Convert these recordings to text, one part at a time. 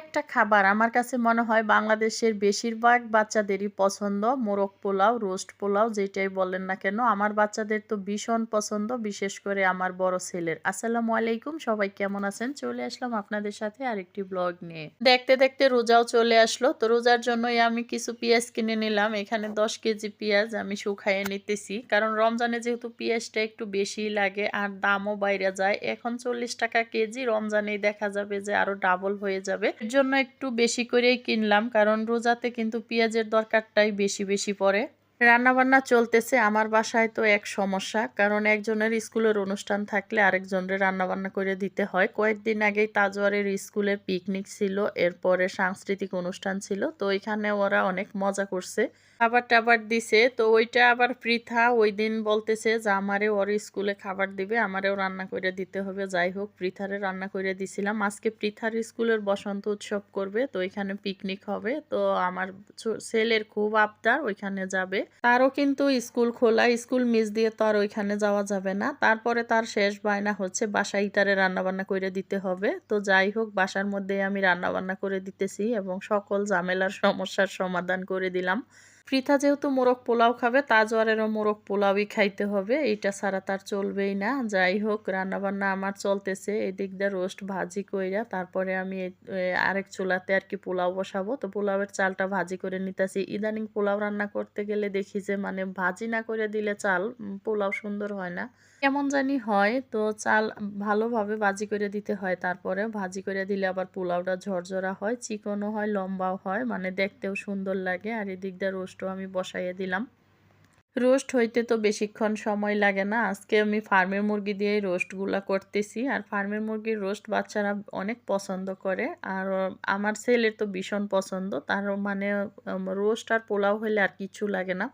একটা খাবার আমার কাছে মনে হয় বাংলাদেশের বেশিরভাগ বাচ্চাদেরই পছন্দ, মোরগ পোলাও, রোস্ট পোলাও যেটাই বলেন না কেন, আমার বাচ্চাদের তো ভীষণ পছন্দ, বিশেষ করে আমার বড় ছেলের। আসসালামু আলাইকুম, সবাই কেমন আছেন? চলে আসলাম আপনাদের সাথে আরেকটি ব্লগ নিয়ে। দেখতে দেখতে রোজাও চলে আসলো, তো রোজার জন্যই আমি কিছু পেঁয়াজ কিনে নিলাম, এখানে দশ কেজি পেঁয়াজ আমি শুকাইয়ে নিতেছি, কারণ রমজানে যেহেতু পেঁয়াজটা একটু বেশি লাগে আর দামও বাইরে যায়, এখন চল্লিশ টাকা কেজি, রমজানেই দেখা যাবে যে আরও ডাবল হয়ে যাবে। জন্য একটু বেশি করেই কিনলাম কারণ রোজাতে কিন্তু পেঁয়াজের দরকারটাই বেশি বেশি পড়ে। রান্নাবান্না চলতেছে। আমার বাসায় তো এক সমস্যা, কারণ একজনের স্কুলের অনুষ্ঠান থাকলে আরেকজনের রান্নাবান্না করে দিতে হয়। কয়েকদিন আগেই তাজওয়ারের স্কুলে পিকনিক ছিল, এরপরে সাংস্কৃতিক অনুষ্ঠান ছিল, তো ওইখানে ওরা অনেক মজা করছে। খাবার টাবার দিছে, তো ওইটা আবার পৃথা ওই দিন বলতেছে যে আমারে ওর স্কুলে খাবার দিবে, আমারেও রান্না করে দিতে হবে। যাই হোক, পৃথারে রান্না করে দিছিলাম। আজকে পৃথার স্কুলের বসন্ত উৎসব করবে, তো ওইখানে পিকনিক হবে। তো আমার ছেলের খুব আবদার, ওইখানে যাবে। তারও কিন্তু স্কুল খোলা, স্কুল মিস দিয়ে তো আর ওইখানে যাওয়া যাবে না। তারপরে তার শেষ বায়না হচ্ছে বাসায় ইটারে রান্নাবান্না করে দিতে হবে। তো যাই হোক, বাসার মধ্যে আমি রান্নাবান্না করে দিতেছি এবং সকল ঝামেলার সমস্যার সমাধান করে দিলাম। পৃথা যেহেতু মোরগ পোলাও খাবে তাজওয়ারেরও মোরগ পোলাওই খাইতে হবে। এইটা ছাড়া তার চলবেই না। যাই হোক, রান্নাবান্না আমার চলতেছে। এদিক দিয়ে রোস্ট ভাজি কইরা তারপরে আমি আরেক চুলাতে আর কি পোলাও বসাবো। তো পোলাওয়ের চালটা ভাজি করে নিতেছি। ইদানিং পোলাও রান্না করতে গেলে দেখি যে মানে ভাজি না করে দিলে চাল পোলাও সুন্দর হয় না। কেমন জানি হয়, তো চাল ভালোভাবে ভাজি করে দিতে হয়। তারপরে ভাজি করে দিলে আবার পোলাওটা ঝরঝরা হয়, চিকনও হয়, লম্বাও হয়। মানে দেখতেও সুন্দর লাগে। আর এদিক দিয়ে রোস্টও আমি বসাইয়ে দিলাম। রোস্ট হইতে তো বেশিক্ষণ সময় লাগে না। আজকে আমি ফার্মের মুরগি দিয়ে রোস্টগুলা করতেছি। আর ফার্মের মুরগির রোস্ট বাচ্চারা অনেক পছন্দ করে। আর আমার ছেলের তো ভীষণ পছন্দ। তার মানে রোস্ট আর পোলাও হলে আর কিছু লাগে না।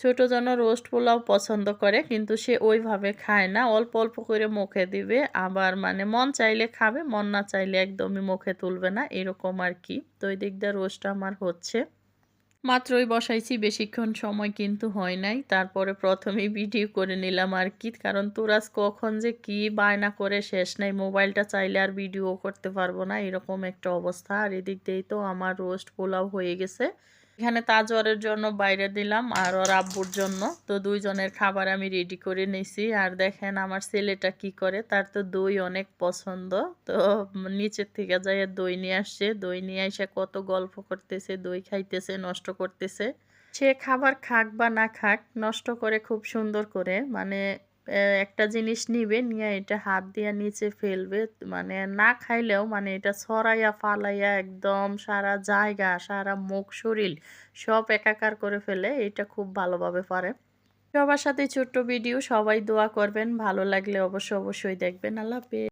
ছোটো জন রোস্ট পোলাও পছন্দ করে, কিন্তু সে ওইভাবে খায় না। অল্প অল্প করে মুখে দিবে। আবার মানে মন চাইলে খাবে, মন না চাইলে একদমই মুখে তুলবে না। এরকম আর কি। তো এই দিক দিয়ে রোস্ট আমার হচ্ছে। মাত্রই বসাইছি, বেশিক্ষণ সময় কিন্তু হয় নাই। তারপরে প্রথমেই ভিডিও করে নিলাম আর কি, কারণ তোরাজ কখন যে কি বায়না করে শেষ নাই। মোবাইলটা চাইলে আর ভিডিও করতে পারব না, এরকম একটা অবস্থা। আর এদিক দিয়েই তো আমার রোস্ট পোলাও হয়ে গেছে। এখানে তাজওয়ারের জন্য বাইরে দিলাম আর ওর আব্বুর জন্য। তো দুইজনের খাবার আমি রেডি করে নিয়েছি আর দেখেন আমার ছেলেটা কি করে, তার তো দই অনেক পছন্দ। তো নিচের থেকে যাই দই নিয়ে আসছে। দই নিয়ে এসে কত গল্প করতেছে, দই খাইতেছে, নষ্ট করতেছে। সে খাবার খাক বা না খাক, নষ্ট করে খুব সুন্দর করে মানে একটা জিনিস নিবে, নিয়ে এটা হাত দিয়ে নিচে ফেলবে। মানে না খাইলেও মানে এটা ছড়াইয়া ফালাইয়া একদম সারা জায়গা, সারা মুখ, শরীর সব একাকার করে ফেলে, এটা খুব ভালোভাবে পারে। সবার সাথে ছোট্ট ভিডিও, সবাই দোয়া করবেন। ভালো লাগলে অবশ্য অবশ্যই দেখবেন। আল্লাহ